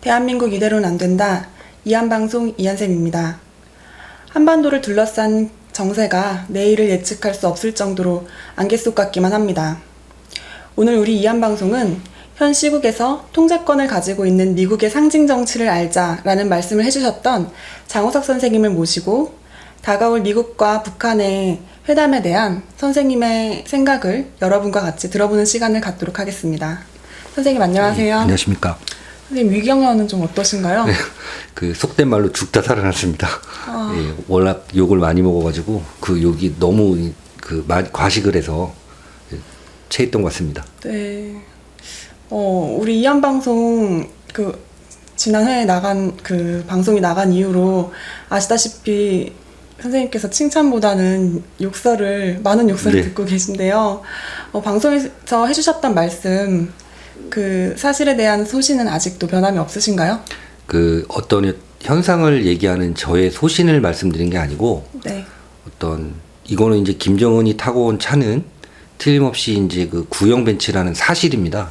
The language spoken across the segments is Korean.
대한민국 이대로는 안 된다. 이한방송 이한쌤입니다. 한반도를 둘러싼 정세가 내일을 예측할 수 없을 정도로 안개 속 같기만 합니다. 오늘 우리 이한방송은 현 시국에서 통제권을 가지고 있는 미국의 상징 정치를 알자라는 말씀을 해주셨던 장호석 선생님을 모시고 다가올 미국과 북한의 회담에 대한 선생님의 생각을 여러분과 같이 들어보는 시간을 갖도록 하겠습니다. 선생님 안녕하세요. 예, 안녕하십니까. 선생님 위경련은 좀 어떠신가요? 그 속된 말로 죽다 살아났습니다. 아. 예, 워낙 욕을 많이 먹어가지고 그 욕이 너무 그 마- 과식을 해서 예, 체했던 것 같습니다. 네. 어, 우리 이한 방송 그 지난 회에 나간 그 방송이 나간 이후로 아시다시피 선생님께서 칭찬보다는 욕설을 많은 욕설을 네. 듣고 계신데요. 어, 방송에서 해주셨던 말씀 그 사실에 대한 소신은 아직도 변함이 없으신가요? 그 어떤 현상을 얘기하는 저의 소신을 말씀드린 게 아니고 네. 어떤 이거는 이제 김정은이 타고 온 차는 틀림없이 이제 그 구형 벤츠라는 사실입니다.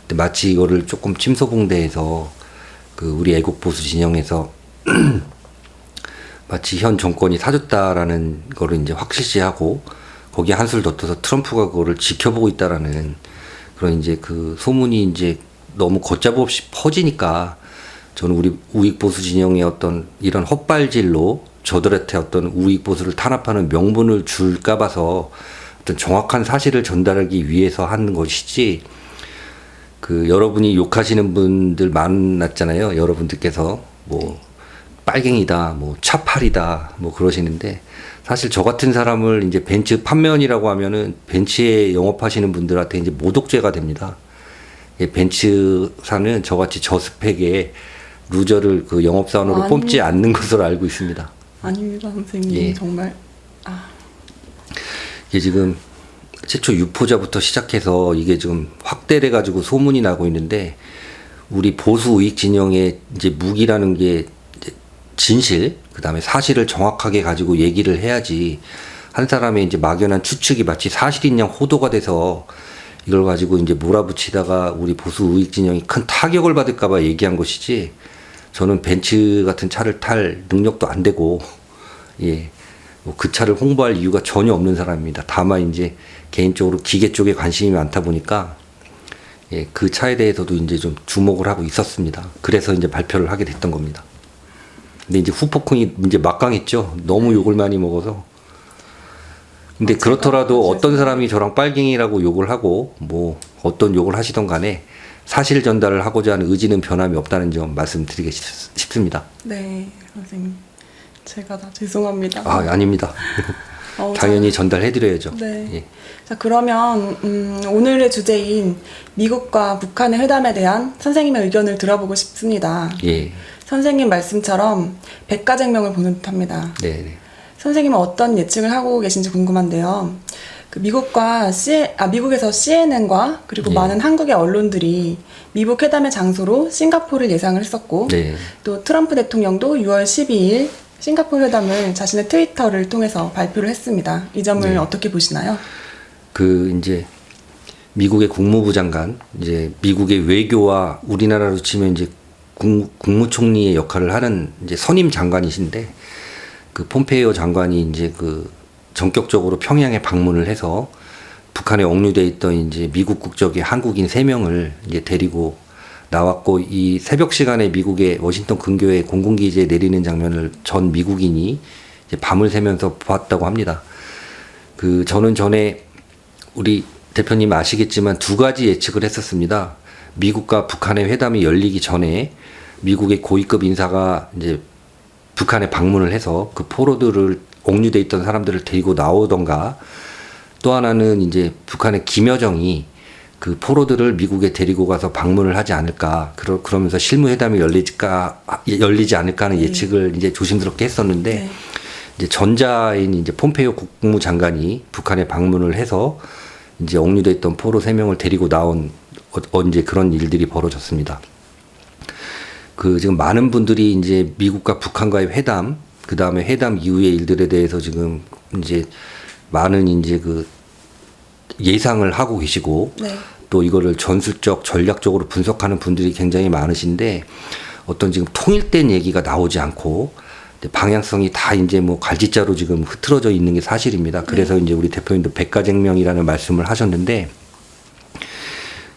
근데 마치 이거를 조금 침소봉대해서 그 우리 애국 보수 진영에서 마치 현 정권이 사줬다라는 거를 이제 확실시하고 거기에 한술 덧어서 트럼프가 그거를 지켜보고 있다라는 그런 이제 그 소문이 이제 너무 걷잡음 없이 퍼지니까 저는 우리 우익 보수 진영의 어떤 이런 헛발질로 저들한테 어떤 우익 보수를 탄압하는 명분을 줄까 봐서 어떤 정확한 사실을 전달하기 위해서 하는 것이지 그 여러분이 욕하시는 분들 많았잖아요. 여러분들께서 뭐 빨갱이다, 뭐 차팔이다, 뭐 그러시는데 사실 저 같은 사람을 이제 벤츠 판매원이라고 하면은 벤츠에 영업하시는 분들한테 이제 모독죄가 됩니다. 예, 벤츠사는 저같이 저스펙의 루저를 그 영업사원으로 아니. 뽑지 않는 것으로 알고 있습니다. 아닙니다, 선생님. 예. 정말. 아, 이게 지금 최초 유포자부터 시작해서 이게 지금 확대돼 가지고 소문이 나고 있는데 우리 보수 우익 진영의 이제 무기라는 게 진실 그 다음에 사실을 정확하게 가지고 얘기를 해야지 한 사람의 이제 막연한 추측이 마치 사실인 양 호도가 돼서 이걸 가지고 이제 몰아붙이다가 우리 보수 우익 진영이 큰 타격을 받을까봐 얘기한 것이지 저는 벤츠 같은 차를 탈 능력도 안 되고 예. 뭐 그 차를 홍보할 이유가 전혀 없는 사람입니다. 다만 이제 개인적으로 기계 쪽에 관심이 많다 보니까 예, 그 차에 대해서도 이제 좀 주목을 하고 있었습니다. 그래서 이제 발표를 하게 됐던 겁니다. 근데 이제 후폭풍이 이제 막강했죠. 너무 욕을 많이 먹어서. 근데 아, 그렇더라도 제가 어떤 사람이 저랑 빨갱이라고 욕을 하고 뭐 어떤 욕을 하시던 간에 사실 전달을 하고자 하는 의지는 변함이 없다는 점 말씀드리고 싶- 싶습니다. 네, 선생님. 제가 다 죄송합니다. 아, 아닙니다. 어, 당연히 전달해드려야죠. 네. 예. 자, 그러면 음, 오늘의 주제인 미국과 북한의 회담에 대한 선생님의 의견을 들어보고 싶습니다. 예. 선생님 말씀처럼 백가쟁명을 보는 듯합니다. 네, 네. 선생님은 어떤 예측을 하고 계신지 궁금한데요. 그 미국과 C, 아, 미국에서 CNN과 그리고 예. 많은 한국의 언론들이 미국 회담의 장소로 싱가포르를 예상을 했었고 네. 또 트럼프 대통령도 6월 12일 싱가포르 회담을 자신의 트위터를 통해서 발표를 했습니다. 이 점을 네. 어떻게 보시나요? 그 이제 미국의 국무부 장관, 이제 미국의 외교와 우리나라로 치면 이제 국, 국무총리의 역할을 하는 이제 선임 장관이신데 그 폼페이오 장관이 이제 그 전격적으로 평양에 방문을 해서 북한에 억류돼 있던 이제 미국 국적의 한국인 세 명을 이제 데리고 나왔고 이 새벽 시간에 미국의 워싱턴 근교에 공군기지에 내리는 장면을 전 미국인이 이제 밤을 새면서 보았다고 합니다. 그 저는 전에 우리 대표님 아시겠지만 두 가지 예측을 했었습니다. 미국과 북한의 회담이 열리기 전에 미국의 고위급 인사가 이제 북한에 방문을 해서 그 포로들을 옥류돼 있던 사람들을 데리고 나오던가 또 하나는 이제 북한의 김여정이 그 포로들을 미국에 데리고 가서 방문을 하지 않을까 그러, 그러면서 실무 회담이 열리지까 열리지 않을까 하는 네. 예측을 이제 조심스럽게 했었는데 네. 이제 전자인 이제 폼페이오 국무장관이 북한에 방문을 해서 이제 억류돼 있던 포로 세 명을 데리고 나온 어, 언제 그런 일들이 벌어졌습니다. 그 지금 많은 분들이 이제 미국과 북한과의 회담, 그 다음에 회담 이후의 일들에 대해서 지금 이제 많은 이제 그 예상을 하고 계시고 네. 또 이거를 전술적 전략적으로 분석하는 분들이 굉장히 많으신데 어떤 지금 통일된 얘기가 나오지 않고 방향성이 다 이제 뭐 갈지자로 지금 흐트러져 있는 게 사실입니다. 그래서 이제 우리 대표님도 백가쟁명이라는 말씀을 하셨는데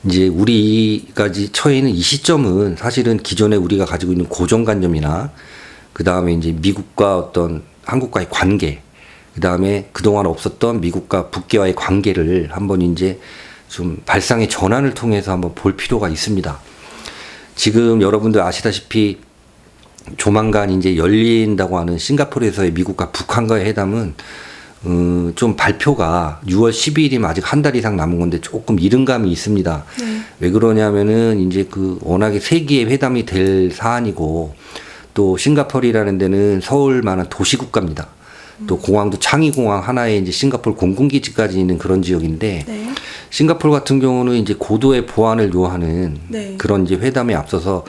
이제 우리가 지 처해 있는 이 시점은 사실은 기존에 우리가 가지고 있는 고정관념이나 그 다음에 이제 미국과 어떤 한국과의 관계, 그 다음에 그동안 없었던 미국과 북계와의 관계를 한번 이제 좀 발상의 전환을 통해서 한번 볼 필요가 있습니다. 지금 여러분들 아시다시피 조만간 이제 열린다고 하는 싱가포르에서의 미국과 북한과의 회담은 음, 좀 발표가 6월 12일이면 아직 한 달 이상 남은 건데 조금 이른 감이 있습니다. 왜 그러냐면은 이제 그 워낙에 세계의 회담이 될 사안이고 또 싱가포르라는 데는 서울만한 도시국가입니다. 또 공항도 창의공항 하나에 이제 싱가포르 공군기지까지 있는 그런 지역인데 네. 싱가포르 같은 경우는 이제 고도의 보안을 요하는 네. 그런 이제 회담에 앞서서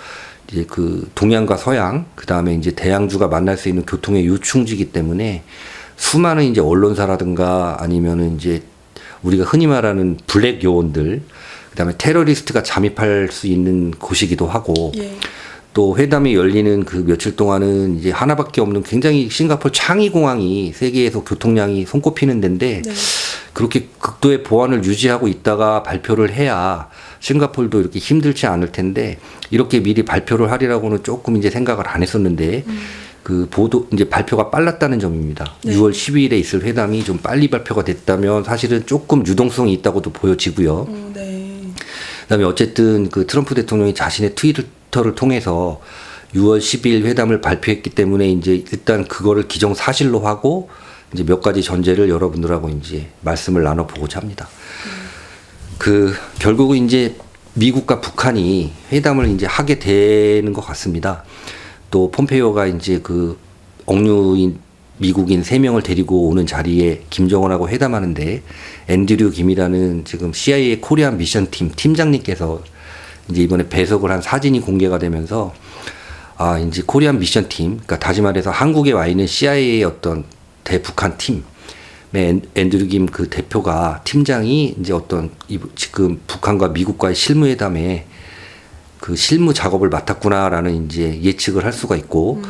이제 그 동양과 서양 그 다음에 이제 대양주가 만날 수 있는 교통의 요충지기 때문에 수많은 이제 언론사라든가 아니면은 이제 우리가 흔히 말하는 블랙 요원들 그다음에 테러리스트가 잠입할 수 있는 곳이기도 하고 예. 또 회담이 열리는 그 며칠 동안은 이제 하나밖에 없는 굉장히 싱가포르 창의 공항이 세계에서 교통량이 손꼽히는 데인데 네. 그렇게 극도의 보안을 유지하고 있다가 발표를 해야 싱가폴도 이렇게 힘들지 않을 텐데 이렇게 미리 발표를 하리라고는 조금 이제 생각을 안 했었는데 그 보도 이제 발표가 빨랐다는 점입니다. 네. 6월 12일에 있을 회담이 좀 빨리 발표가 됐다면 사실은 조금 유동성이 있다고도 보여지고요. 어, 네. 그다음에 어쨌든 그 트럼프 대통령이 자신의 트위터를 통해서 6월 10일 회담을 발표했기 때문에 이제 일단 그거를 기정 사실로 하고 이제 몇 가지 전제를 여러분들하고 이제 말씀을 나눠 보고자 합니다. 그 결국은 이제 미국과 북한이 회담을 이제 하게 되는 것 같습니다. 또 폼페이오가 이제 그 억류인 미국인 세 명을 데리고 오는 자리에 김정은하고 회담하는데 앤드류 김이라는 지금 CIA 코리안 미션 팀 팀장님께서 이제 이번에 배석을 한 사진이 공개가 되면서 아 이제 코리안 미션 팀, 그러니까 다시 말해서 한국에 와 있는 CIA의 어떤 대북한 팀, 의 앤드류 김 그 대표가 팀장이 이제 어떤 이- 지금 북한과 미국과의 실무회담에 그 실무 작업을 맡았구나라는 이제 예측을 할 수가 있고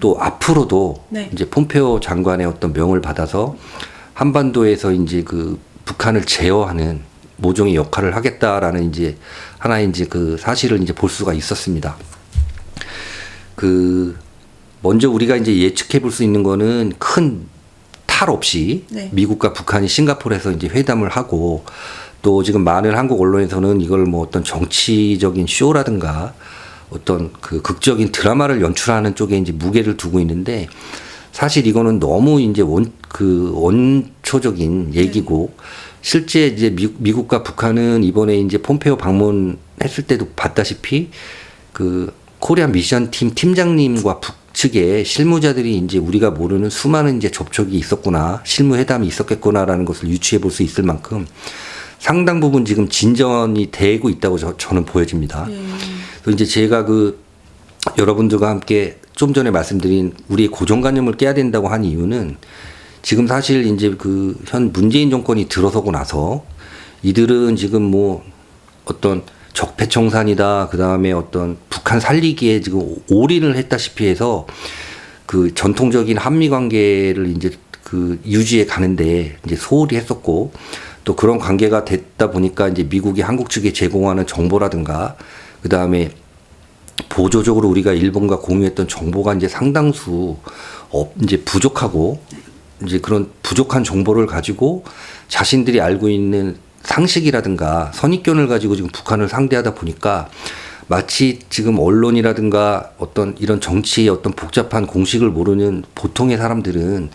또 앞으로도 네. 이제 폼페오 장관의 어떤 명을 받아서 한반도에서 이제 그 북한을 제어하는 모종의 역할을 하겠다라는 이제 하나의 이제 그 사실을 이제 볼 수가 있었습니다. 그 먼저 우리가 이제 예측해 볼 수 있는 거는 큰 탈 없이 네. 미국과 북한이 싱가포르에서 이제 회담을 하고 또 지금 많은 한국 언론에서는 이걸 뭐 어떤 정치적인 쇼라든가 어떤 그 극적인 드라마를 연출하는 쪽에 이제 무게를 두고 있는데 사실 이거는 너무 이제 원 그 원초적인 얘기고 실제 이제 미, 미국과 북한은 이번에 이제 폼페오 방문했을 때도 봤다시피 그 코리안 미션 팀 팀장님과 북측의 실무자들이 이제 우리가 모르는 수많은 이제 접촉이 있었구나 실무 회담이 있었겠구나라는 것을 유추해 볼 수 있을 만큼 상당 부분 지금 진전이 되고 있다고 저, 저는 보여집니다. 예. 그래서 이제 제가 그 여러분들과 함께 좀 전에 말씀드린 우리의 고정관념을 깨야 된다고 한 이유는 지금 사실 이제 그 현 문재인 정권이 들어서고 나서 이들은 지금 뭐 어떤 적폐청산이다 그 다음에 어떤 북한 살리기에 지금 올인을 했다시피 해서 그 전통적인 한미 관계를 이제 그 유지해 가는데 이제 소홀히 했었고 또 그런 관계가 됐다 보니까 이제 미국이 한국 측에 제공하는 정보라든가 그 다음에 보조적으로 우리가 일본과 공유했던 정보가 이제 상당수 어, 이제 부족하고 이제 그런 부족한 정보를 가지고 자신들이 알고 있는 상식이라든가 선입견을 가지고 지금 북한을 상대하다 보니까 마치 지금 언론이라든가 어떤 이런 정치의 어떤 복잡한 공식을 모르는 보통의 사람들은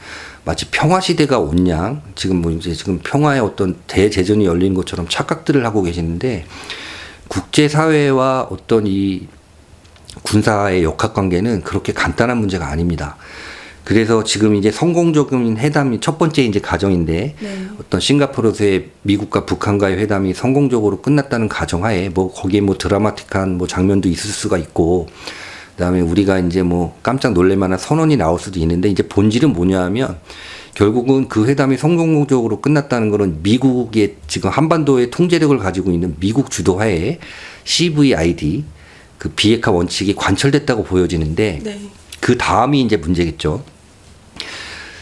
마치 평화 시대가 온 양 지금 뭐 이제 지금 평화의 어떤 대제전이 열린 것처럼 착각들을 하고 계시는데 국제 사회와 어떤 이 군사의 역학 관계는 그렇게 간단한 문제가 아닙니다. 그래서 지금 이제 성공적인 회담이 첫 번째 이제 가정인데 네. 어떤 싱가포르에서의 미국과 북한과의 회담이 성공적으로 끝났다는 가정하에 뭐 거기에 뭐 드라마틱한 뭐 장면도 있을 수가 있고 그다음에 우리가 이제 뭐 깜짝 놀랄 만한 선언이 나올 수도 있는데 이제 본질은 뭐냐 하면 결국은 그 회담이 성공적으로 끝났다는 것은 미국의 지금 한반도의 통제력을 가지고 있는 미국 주도하에 CVID 그 비핵화 원칙이 관철됐다고 보여지는데 네. 그 다음이 이제 문제겠죠.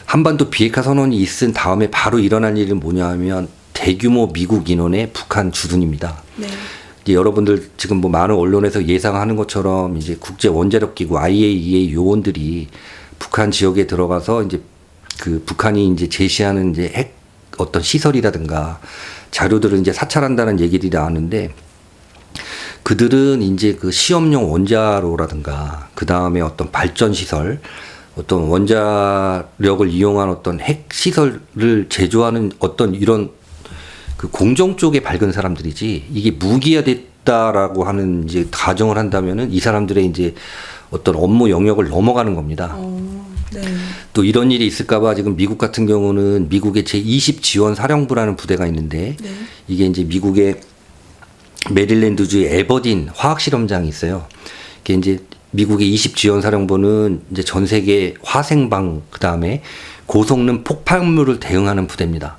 한반도 비핵화 선언이 있은 다음에 바로 일어난 일은 뭐냐면 대규모 미국 인원의 북한 주둔입니다. 네. 여러분들 지금 뭐 많은 언론에서 예상하는 것처럼 이제 국제 원자력 기구 IAEA 요원들이 북한 지역에 들어가서 이제 그 북한이 이제 제시하는 이제 핵 어떤 시설이라든가 자료들을 이제 사찰한다는 얘기들이 나왔는데 그들은 이제 그 시험용 원자로라든가 그 다음에 어떤 발전 시설 어떤 원자력을 이용한 어떤 핵 시설을 제조하는 어떤 이런 그 공정 쪽에 밝은 사람들이지 이게 무기화됐다라고 하는 이제 가정을 한다면은 이 사람들의 이제 어떤 업무 영역을 넘어가는 겁니다. 어, 네. 또 이런 일이 있을까봐 지금 미국 같은 경우는 미국의 제20 지원 사령부라는 부대가 있는데 네. 이게 이제 미국의 메릴랜드주 에버딘 화학 실험장이 있어요. 이게 이제 미국의 20 지원 사령부는 이제 전 세계 화생방 그다음에 고성능 폭발물을 대응하는 부대입니다.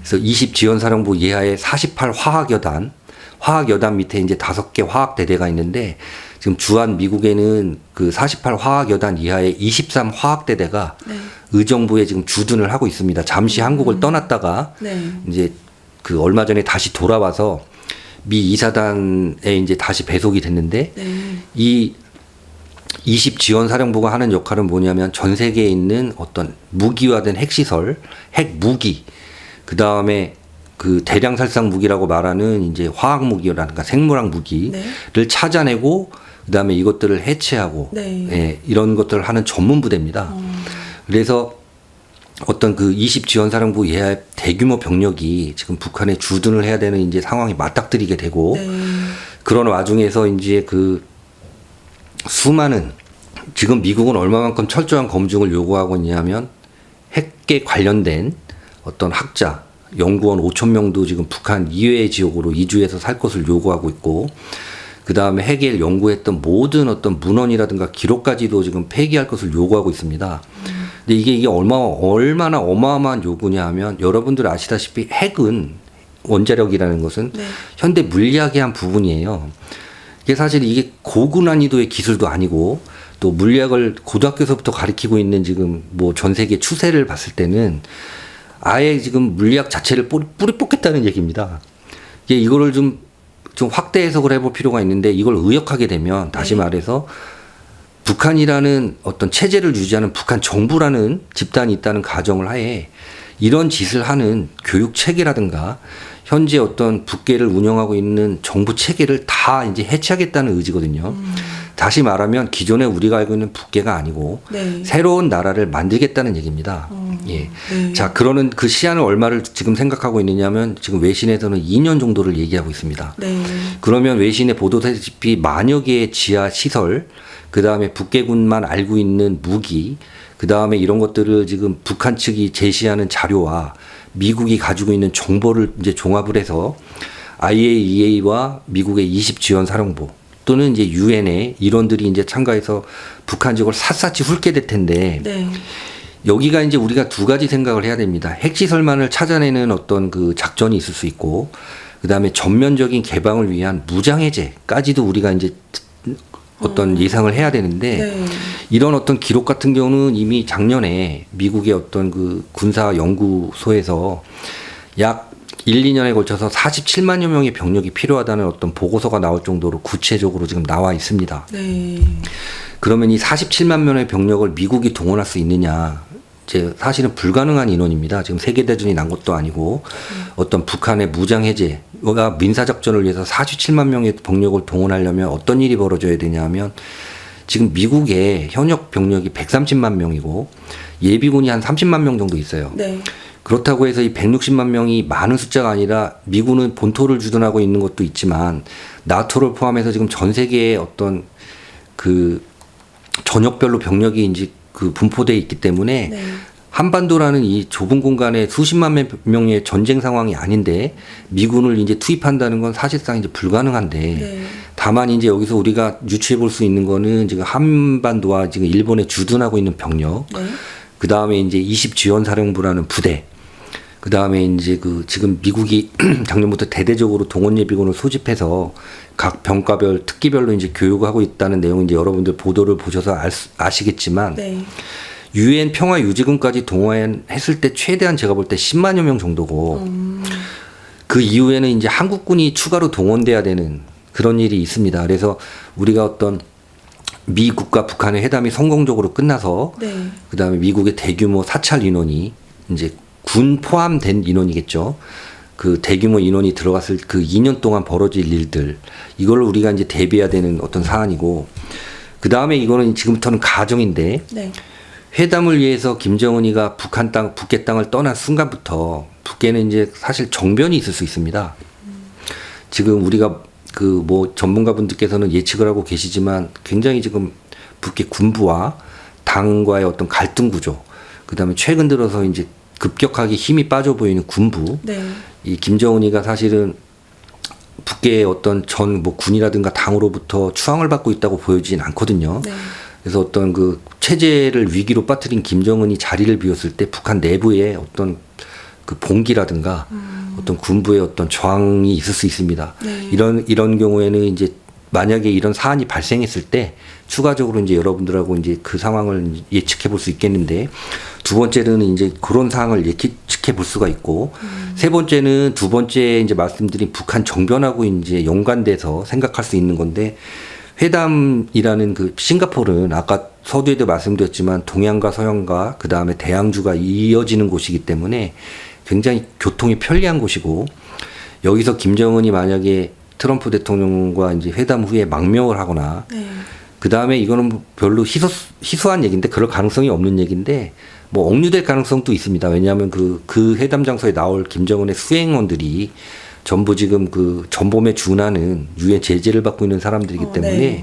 그래서 20 지원 사령부 이하의 48 화학 여단, 화학 여단 밑에 이제 다섯 개 화학 대대가 있는데 지금 주한 미국에는 그 48 화학 여단 이하의 23 화학 대대가 네. 의정부에 지금 주둔을 하고 있습니다. 잠시 한국을 떠났다가 네. 이제 그 얼마 전에 다시 돌아와서 미 이사단에 이제 다시 배속이 됐는데 네. 이20 지원 사령부가 하는 역할은 뭐냐면 전 세계에 있는 어떤 무기화된 핵시설, 핵 무기, 그 다음에 그 대량 살상 무기라고 말하는 이제 화학 무기라든가 생물학 무기를 네. 찾아내고 그 다음에 이것들을 해체하고 네. 예, 이런 것들을 하는 전문 부대입니다. 어, 그래서 어떤 그 20 지원 사령부 예하 대규모 병력이 지금 북한에 주둔을 해야 되는 이제 상황이 맞닥뜨리게 되고 네. 그런 와중에서 이제 그 수많은 지금 미국은 얼마만큼 철저한 검증을 요구하고 있냐면 핵에 관련된 어떤 학자, 연구원 5천 명도 지금 북한 이외의 지역으로 이주해서 살 것을 요구하고 있고 그 다음에 핵을 연구했던 모든 어떤 문헌이라든가 기록까지도 지금 폐기할 것을 요구하고 있습니다. 근데 이게 이게 얼마 얼마나 어마어마한 요구냐 하면 여러분들 아시다시피 핵은 원자력이라는 것은 네. 현대 물리학의 한 부분이에요. 이게 사실 이게 고급 난이도의 기술도 아니고 또 물리학을 고등학교에서부터 가르치고 있는 지금 뭐 전 세계 추세를 봤을 때는 아예 지금 물리학 자체를 뿌리, 뿌리 뽑겠다는 얘기입니다. 이게 이거를 좀, 좀 확대 해석을 해볼 필요가 있는데 이걸 의역하게 되면 다시 네. 말해서 북한이라는 어떤 체제를 유지하는 북한 정부라는 집단이 있다는 가정을 하에 이런 짓을 하는 교육 체계라든가 현재 어떤 북계를 운영하고 있는 정부 체계를 다 이제 해체하겠다는 의지거든요. 다시 말하면 기존에 우리가 알고 있는 북계가 아니고 네. 새로운 나라를 만들겠다는 얘기입니다. 어, 예. 네. 자, 그러는 그 시한을 얼마를 지금 생각하고 있느냐면 지금 외신에서는 2년 정도를 얘기하고 있습니다. 네. 그러면 외신에 보도되다시피 만여 개의 지하 시설, 그 다음에 북계군만 알고 있는 무기, 그 다음에 이런 것들을 지금 북한 측이 제시하는 자료와 미국이 가지고 있는 정보를 이제 종합을 해서 IAEA와 미국의 20 지원 사령부 또는 이제 유엔의 일원들이 이제 참가해서 북한 지역을 샅샅이 훑게 될 텐데 네. 여기가 이제 우리가 두 가지 생각을 해야 됩니다. 핵시설만을 찾아내는 어떤 그 작전이 있을 수 있고, 그 다음에 전면적인 개방을 위한 무장해제까지도 우리가 이제 어떤 예상을 해야 되는데, 네. 이런 어떤 기록 같은 경우는 이미 작년에 미국의 어떤 그 군사 연구소에서 약 1, 2년에 걸쳐서 47만여 명의 병력이 필요하다는 어떤 보고서가 나올 정도로 구체적으로 지금 나와 있습니다. 네. 그러면 이 47만 명의 병력을 미국이 동원할 수 있느냐? 이제 사실은 불가능한 인원입니다. 지금 세계 대전이 난 것도 아니고 어떤 북한의 무장 해제가 민사 작전을 위해서 47만 명의 병력을 동원하려면 어떤 일이 벌어져야 되냐면 지금 미국의 현역 병력이 130만 명이고 예비군이 한 30만 명 정도 있어요. 네. 그렇다고 해서 이 160만 명이 많은 숫자가 아니라 미군은 본토를 주둔하고 있는 것도 있지만 나토를 포함해서 지금 전 세계의 어떤 그 전역별로 병력이 이제 그 분포돼 있기 때문에 네. 한반도라는 이 좁은 공간에 수십만 명의 전쟁 상황이 아닌데 미군을 이제 투입한다는 건 사실상 이제 불가능한데 네. 다만 이제 여기서 우리가 유추해 볼 수 있는 거는 지금 한반도와 지금 일본에 주둔하고 있는 병력 네. 그 다음에 이제 20 지원 사령부라는 부대. 그 다음에 이제 그 지금 미국이 작년부터 대대적으로 동원 예비군을 소집해서 각 병과별 특기별로 이제 교육하고 있다는 내용 이제 여러분들 보도를 보셔서 알 수- 아시겠지만 네. 유엔 평화 유지군까지 동원했을 때 최대한 제가 볼 때 10만여 명 정도고 그 이후에는 이제 한국군이 추가로 동원돼야 되는 그런 일이 있습니다. 그래서 우리가 어떤 미국과 북한의 회담이 성공적으로 끝나서 네. 그다음에 미국의 대규모 사찰 인원이 이제 군 포함된 인원이겠죠. 그 대규모 인원이 들어갔을 그 2년 동안 벌어질 일들 이걸 우리가 이제 대비해야 되는 어떤 사안이고 그 다음에 이거는 지금부터는 가정인데 네. 회담을 위해서 김정은이가 북한 땅, 북계 땅을 떠난 순간부터 북계는 이제 사실 정변이 있을 수 있습니다. 지금 우리가 그 뭐 전문가분들께서는 예측을 하고 계시지만 굉장히 지금 북계 군부와 당과의 어떤 갈등 구조, 그 다음에 최근 들어서 이제 급격하게 힘이 빠져 보이는 군부, 네. 이 김정은이가 사실은 북계의 어떤 전 뭐 군이라든가 당으로부터 추앙을 받고 있다고 보여지진 않거든요. 네. 그래서 어떤 그 체제를 위기로 빠뜨린 김정은이 자리를 비웠을 때 북한 내부에 어떤 그 봉기라든가 어떤 군부의 어떤 저항이 있을 수 있습니다. 네. 이런 이런 경우에는 이제 만약에 이런 사안이 발생했을 때 추가적으로 이제 여러분들하고 이제 그 상황을 예측해 볼 수 있겠는데 두 번째는 이제 그런 상황을 예측해 볼 수가 있고 세 번째는 두 번째 이제 말씀드린 북한 정변하고 이제 연관돼서 생각할 수 있는 건데 회담이라는 그 싱가포르는 아까 서두에도 말씀드렸지만 동양과 서양과 그 다음에 대양주가 이어지는 곳이기 때문에 굉장히 교통이 편리한 곳이고 여기서 김정은이 만약에 트럼프 대통령과 이제 회담 후에 망명을 하거나 네. 그 다음에 이거는 별로 희소, 희소한 얘기인데 그럴 가능성이 없는 얘기인데 뭐 억류될 가능성도 있습니다. 왜냐하면 그, 그 회담 장소에 나올 김정은의 수행원들이 전부 지금 그 전범에 준하는 유엔 제재를 받고 있는 사람들이기 어, 때문에 네.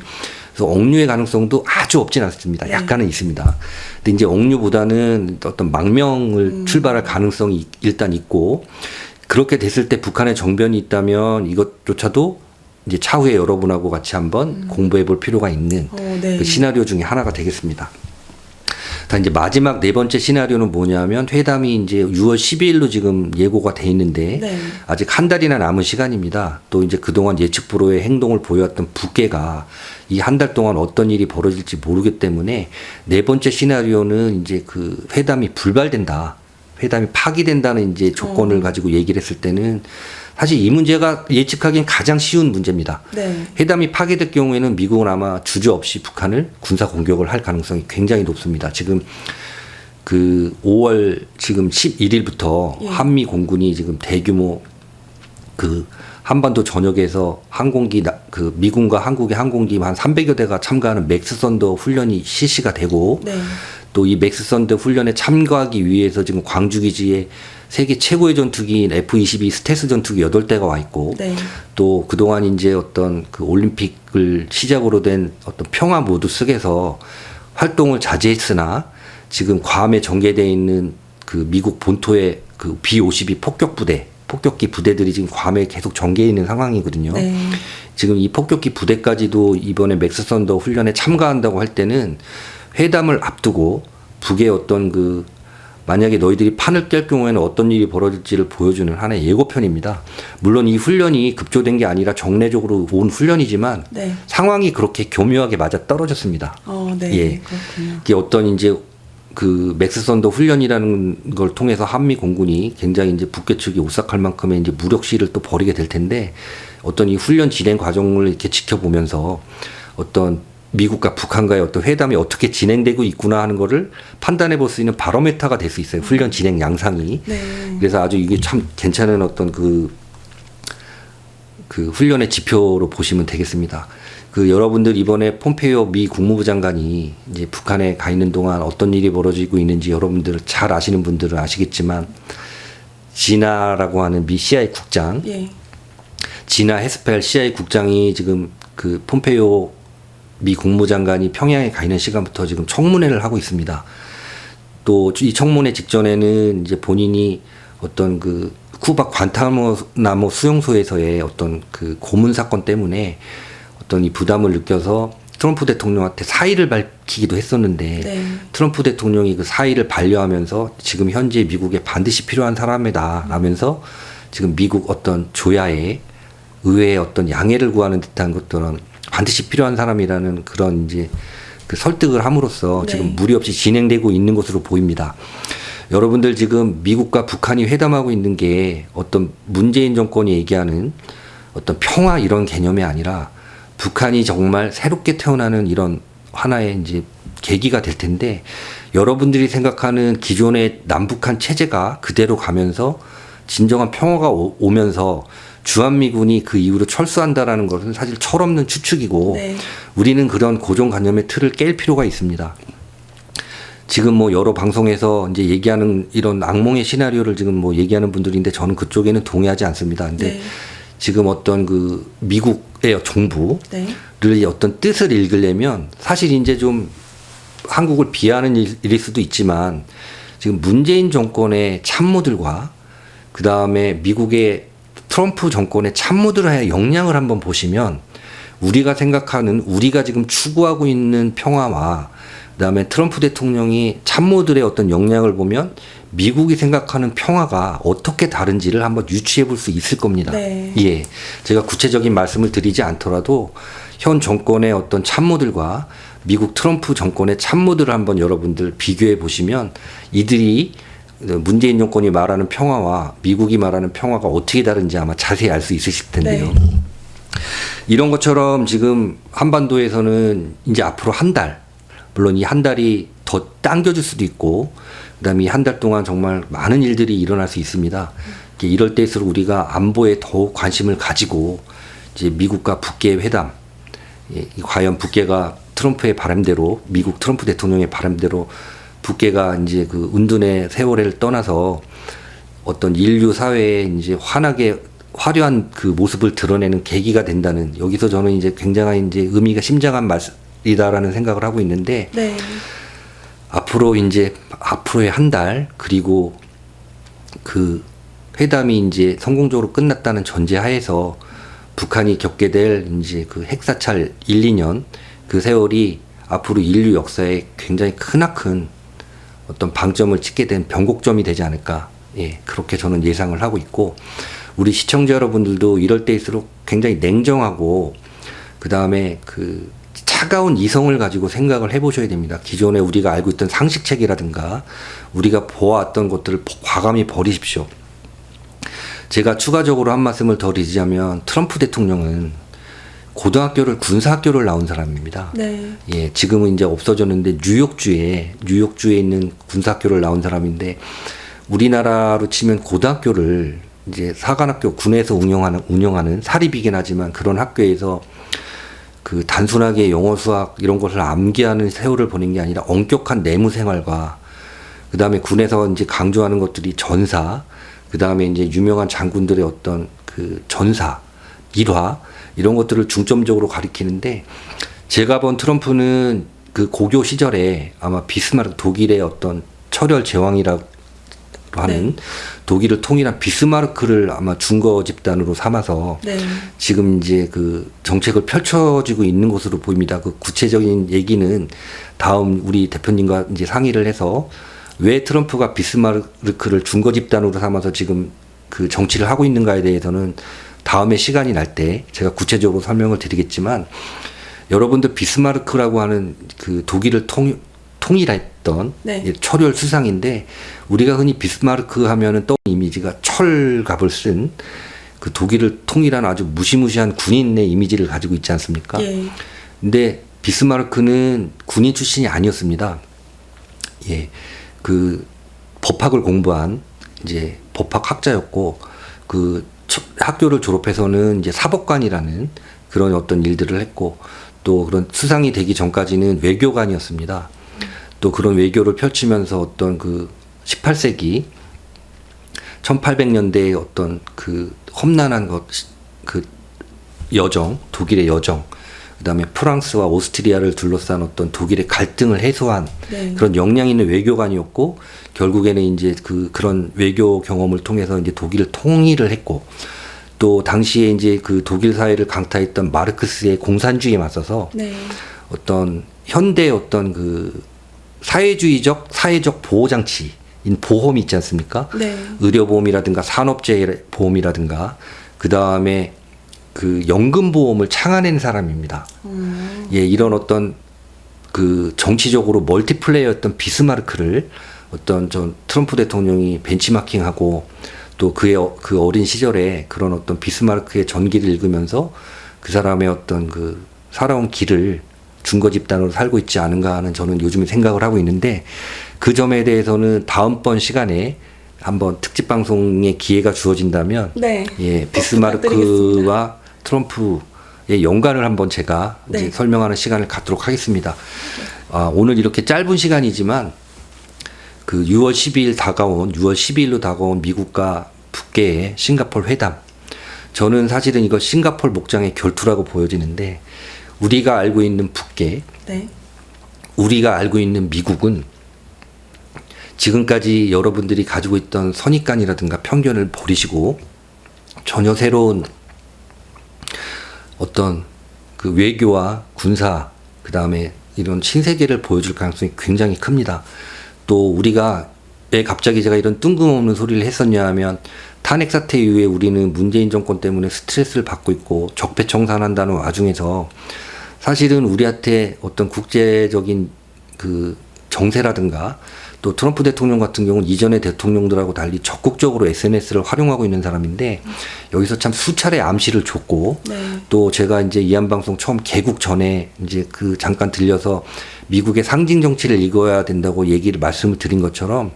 그래서 억류의 가능성도 아주 없진 않습니다. 네. 약간은 있습니다. 근데 이제 억류보다는 어떤 망명을 음. 출발할 가능성이 일단 있고 그렇게 됐을 때 북한의 정변이 있다면 이것조차도 이제 차후에 여러분하고 같이 한번 공부해 볼 필요가 있는 음. 어, 네. 그 시나리오 중에 하나가 되겠습니다. 다 이제 마지막 네 번째 시나리오는 뭐냐면 회담이 이제 6월 12일로 지금 예고가 돼 있는데 네. 아직 한 달이나 남은 시간입니다. 또 이제 그동안 예측 불허의 행동을 보여왔던 북계가 이 한 달 동안 어떤 일이 벌어질지 모르기 때문에 네 번째 시나리오는 이제 그 회담이 불발된다. 회담이 파기된다는 이제 조건을 어. 가지고 얘기를 했을 때는 사실 이 문제가 예측하기엔 가장 쉬운 문제입니다. 네. 회담이 파기될 경우에는 미국은 아마 주저 없이 북한을 군사 공격을 할 가능성이 굉장히 높습니다. 지금 그 5월 지금 11일부터 예. 한미 공군이 지금 대규모 그 한반도 전역에서 항공기 나- 그 미군과 한국의 항공기 한 300여 대가 참가하는 맥스 선더 훈련이 실시가 되고 네. 또이 맥스 선더 훈련에 참가하기 위해서 지금 광주 기지에 세계 최고의 전투기인 F-22 스텔스 전투기 8대가 와 있고 네. 또 그동안 이제 어떤 그 올림픽을 시작으로 된 어떤 평화 모드 속에서 활동을 자제했으나 지금 괌에 전개되어 있는 그 미국 본토의 그 B-52 폭격 부대, 폭격기 부대들이 지금 괌에 계속 전개해 있는 상황이거든요. 네. 지금 이 폭격기 부대까지도 이번에 맥스 선더 훈련에 참가한다고 할 때는 회담을 앞두고 북의 어떤 그 만약에 너희들이 판을 깰 경우에는 어떤 일이 벌어질지를 보여주는 하나의 예고편입니다. 물론 이 훈련이 급조된 게 아니라 정례적으로 온 훈련이지만 네. 상황이 그렇게 교묘하게 맞아 떨어졌습니다. 어, 네. 예. 그렇군요. 이게 어떤 이제 그 맥스 선더 훈련이라는 걸 통해서 한미 공군이 굉장히 이제 북계 측이 오싹할 만큼의 이제 무력 시위를 또 벌이게 될 텐데 어떤 이 훈련 진행 과정을 이렇게 지켜보면서 어떤 미국과 북한과의 어떤 회담이 어떻게 진행되고 있구나 하는 거를 판단해 볼 수 있는 바로메타가 될 수 있어요. 훈련 진행 양상이. 네. 그래서 아주 이게 참 괜찮은 어떤 그, 그 훈련의 지표로 보시면 되겠습니다. 그 여러분들 이번에 폼페이오 미 국무부 장관이 이제 북한에 가 있는 동안 어떤 일이 벌어지고 있는지 여러분들 잘 아시는 분들은 아시겠지만 지나라고 하는 미 CIA 국장 예. 지나 헤스펠 CIA 국장이 지금 그 폼페이오 미 국무장관이 평양에 가 있는 시간부터 지금 청문회를 하고 있습니다. 또 이 청문회 직전에는 이제 본인이 어떤 그 쿠바 관타나모 수용소에서의 어떤 그 고문 사건 때문에 어떤 이 부담을 느껴서 트럼프 대통령한테 사의를 밝히기도 했었는데 네. 트럼프 대통령이 그 사의를 반려하면서 지금 현재 미국에 반드시 필요한 사람이다 라면서 지금 미국 어떤 조야에 의회의 어떤 양해를 구하는 듯한 것들은 반드시 필요한 사람이라는 그런 이제 그 설득을 함으로써 네. 지금 무리 없이 진행되고 있는 것으로 보입니다. 여러분들 지금 미국과 북한이 회담하고 있는 게 어떤 문재인 정권이 얘기하는 어떤 평화 이런 개념이 아니라 북한이 정말 새롭게 태어나는 이런 하나의 이제 계기가 될 텐데 여러분들이 생각하는 기존의 남북한 체제가 그대로 가면서 진정한 평화가 오- 오면서 주한미군이 그 이후로 철수한다라는 것은 사실 철없는 추측이고 네. 우리는 그런 고정관념의 틀을 깰 필요가 있습니다. 지금 뭐 여러 방송에서 이제 얘기하는 이런 악몽의 시나리오를 지금 뭐 얘기하는 분들인데 저는 그쪽에는 동의하지 않습니다. 근데 네. 지금 어떤 그 미국의 정부를 네. 어떤 뜻을 읽으려면 사실 이제 좀 한국을 비하하는 일- 일일 수도 있지만 지금 문재인 정권의 참모들과 그 다음에 미국의 트럼프 정권의 참모들의 역량을 한번 보시면 우리가 생각하는 우리가 지금 추구하고 있는 평화와 그다음에 트럼프 대통령이 참모들의 어떤 역량을 보면 미국이 생각하는 평화가 어떻게 다른지를 한번 유추해 볼 수 있을 겁니다. 네. 예. 제가 구체적인 말씀을 드리지 않더라도 현 정권의 어떤 참모들과 미국 트럼프 정권의 참모들을 한번 여러분들 비교해 보시면 이들이 문재인 정권이 말하는 평화와 미국이 말하는 평화가 어떻게 다른지 아마 자세히 알 수 있으실 텐데요. 네. 이런 것처럼 지금 한반도에서는 이제 앞으로 한 달, 물론 이 한 달이 더 당겨질 수도 있고, 그 다음에 이 한 달 동안 정말 많은 일들이 일어날 수 있습니다. 이럴 때일수록 우리가 안보에 더욱 관심을 가지고, 이제 미국과 북계의 회담, 과연 북계가 트럼프의 바람대로, 미국 트럼프 대통령의 바람대로 북계가 이제 그 운둔의 세월을 떠나서 어떤 인류 사회에 이제 환하게 화려한 그 모습을 드러내는 계기가 된다는 여기서 저는 이제 굉장한 이제 의미가 심장한 말이다라는 생각을 하고 있는데 네. 앞으로 이제 앞으로의 한 달 그리고 그 회담이 이제 성공적으로 끝났다는 전제하에서 북한이 겪게 될 이제 그 핵사찰 1, 2년 그 세월이 앞으로 인류 역사에 굉장히 크나큰 어떤 방점을 찍게 된 변곡점이 되지 않을까. 예, 그렇게 저는 예상을 하고 있고 우리 시청자 여러분들도 이럴 때일수록 굉장히 냉정하고 그 다음에 그 차가운 이성을 가지고 생각을 해보셔야 됩니다. 기존에 우리가 알고 있던 상식책이라든가 우리가 보아왔던 것들을 과감히 버리십시오. 제가 추가적으로 한 말씀을 더 드리자면 트럼프 대통령은 고등학교를 군사학교를 나온 사람입니다. 네. 예, 지금은 이제 없어졌는데 뉴욕주에 뉴욕주에 있는 군사학교를 나온 사람인데 우리나라로 치면 고등학교를 이제 사관학교 군에서 운영하는 운영하는 사립이긴 하지만 그런 학교에서 그 단순하게 영어 수학 이런 것을 암기하는 세월을 보낸 게 아니라 엄격한 내무 생활과 그다음에 군에서 이제 강조하는 것들이 전사 그다음에 이제 유명한 장군들의 어떤 그 전사 일화 이런 것들을 중점적으로 가리키는데 제가 본 트럼프는 그 고교 시절에 아마 비스마르크 독일의 어떤 철혈 제왕이라고 하는 독일을 통일한 비스마르크를 아마 준거 집단으로 삼아서 네. 지금 이제 그 정책을 펼쳐지고 있는 것으로 보입니다. 그 구체적인 얘기는 다음 우리 대표님과 이제 상의를 해서 왜 트럼프가 비스마르크를 준거 집단으로 삼아서 지금 그 정치를 하고 있는가에 대해서는 다음에 시간이 날 때 제가 구체적으로 설명을 드리겠지만 여러분들 비스마르크라고 하는 그 독일을 통, 통일했던 네. 예, 철혈 수상인데 우리가 흔히 비스마르크 하면은 떠오르는 이미지가 철갑을 쓴 그 독일을 통일한 아주 무시무시한 군인의 이미지를 가지고 있지 않습니까? 예. 근데 비스마르크는 군인 출신이 아니었습니다. 예. 그 법학을 공부한 이제 법학 학자였고 그 초- 학교를 졸업해서는 이제 사법관이라는 그런 어떤 일들을 했고 또 그런 수상이 되기 전까지는 외교관이었습니다. 또 그런 외교를 펼치면서 어떤 그 18세기 1800년대의 어떤 그 험난한 것, 그 여정, 독일의 여정, 그 다음에 프랑스와 오스트리아를 둘러싼 어떤 독일의 갈등을 해소한 네. 그런 역량 있는 외교관이었고, 결국에는 이제 그, 그런 외교 경험을 통해서 이제 독일을 통일을 했고, 또 당시에 이제 그 독일 사회를 강타했던 마르크스의 공산주의에 맞서서 네. 어떤 현대 어떤 그 사회주의적 사회적 보호 장치 인 보험이 있지 않습니까? 네. 의료보험이라든가 산업재해 보험이라든가 그 다음에 그 연금보험을 창안한 사람입니다. 음, 예, 이런 어떤 그 정치적으로 멀티플레이였던 비스마르크를 어떤 전 트럼프 대통령이 벤치마킹하고 또 그의 어- 그 어린 시절에 그런 어떤 비스마르크의 전기를 읽으면서 그 사람의 어떤 그 살아온 길을 준거 집단으로 살고 있지 않은가 하는 저는 요즘에 생각을 하고 있는데 그 점에 대해서는 다음번 시간에 한번 특집 방송의 기회가 주어진다면 네. 예, 꼭 비스마르크와 트럼프의 연관을 한번 제가 네. 설명하는 시간을 갖도록 하겠습니다. 아, 오늘 이렇게 짧은 시간이지만 그 6월 12일 다가온 6월 12일로 다가온 미국과 북계의 싱가폴 회담. 저는 사실은 이거 싱가폴 목장의 결투라고 보여지는데 우리가 알고 있는 북계, 네. 우리가 알고 있는 미국은 지금까지 여러분들이 가지고 있던 선입관이라든가 편견을 버리시고 전혀 새로운 어떤 그 외교와 군사 그 다음에 이런 신세계를 보여줄 가능성이 굉장히 큽니다. 또 우리가 왜 갑자기 제가 이런 뜬금없는 소리를 했었냐 하면 탄핵 사태 이후에 우리는 문재인 정권 때문에 스트레스를 받고 있고 적폐청산한다는 와중에서 사실은 우리한테 어떤 국제적인 그 정세라든가 또 트럼프 대통령 같은 경우는 이전의 대통령들하고 달리 적극적으로 SNS를 활용하고 있는 사람인데 여기서 참 수차례 암시를 줬고 네. 또 제가 이제 이한 방송 처음 개국 전에 이제 그 잠깐 들려서 미국의 상징 정치를 읽어야 된다고 얘기를 말씀을 드린 것처럼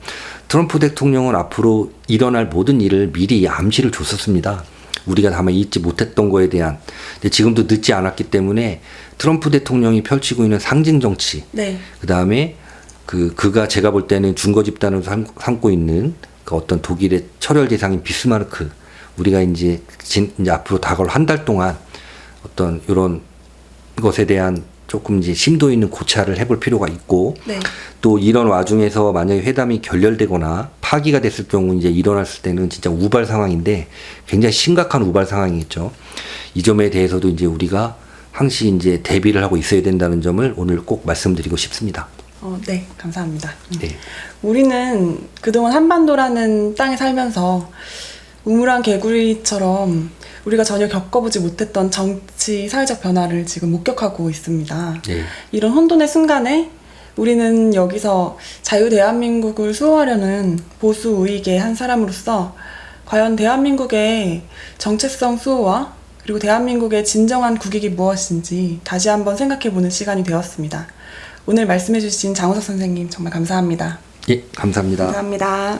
트럼프 대통령은 앞으로 일어날 모든 일을 미리 암시를 줬었습니다. 우리가 다만 잊지 못했던 거에 대한. 근데 지금도 늦지 않았기 때문에 트럼프 대통령이 펼치고 있는 상징 정치, 네. 그 다음에 그 그가 제가 볼 때는 준거 집단으로 삼, 삼고 있는 그 어떤 독일의 철혈 대상인 비스마르크 우리가 이제 진, 이제 앞으로 다가올 한 달 동안 어떤 이런 것에 대한 조금 이제 심도 있는 고찰을 해볼 필요가 있고 네. 또 이런 와중에서 만약에 회담이 결렬되거나 파기가 됐을 경우 이제 일어났을 때는 진짜 우발 상황인데 굉장히 심각한 우발 상황이겠죠. 이 점에 대해서도 이제 우리가 항시 이제 대비를 하고 있어야 된다는 점을 오늘 꼭 말씀드리고 싶습니다. 어, 네. 감사합니다. 음. 네. 우리는 그동안 한반도라는 땅에 살면서 우물한 개구리처럼 우리가 전혀 겪어보지 못했던 정치, 사회적 변화를 지금 목격하고 있습니다. 네. 이런 혼돈의 순간에 우리는 여기서 자유 대한민국을 수호하려는 보수 우익의 한 사람으로서 과연 대한민국의 정체성 수호와 그리고 대한민국의 진정한 국익이 무엇인지 다시 한번 생각해보는 시간이 되었습니다. 오늘 말씀해주신 장우석 선생님 정말 감사합니다. 예, 감사합니다. 감사합니다.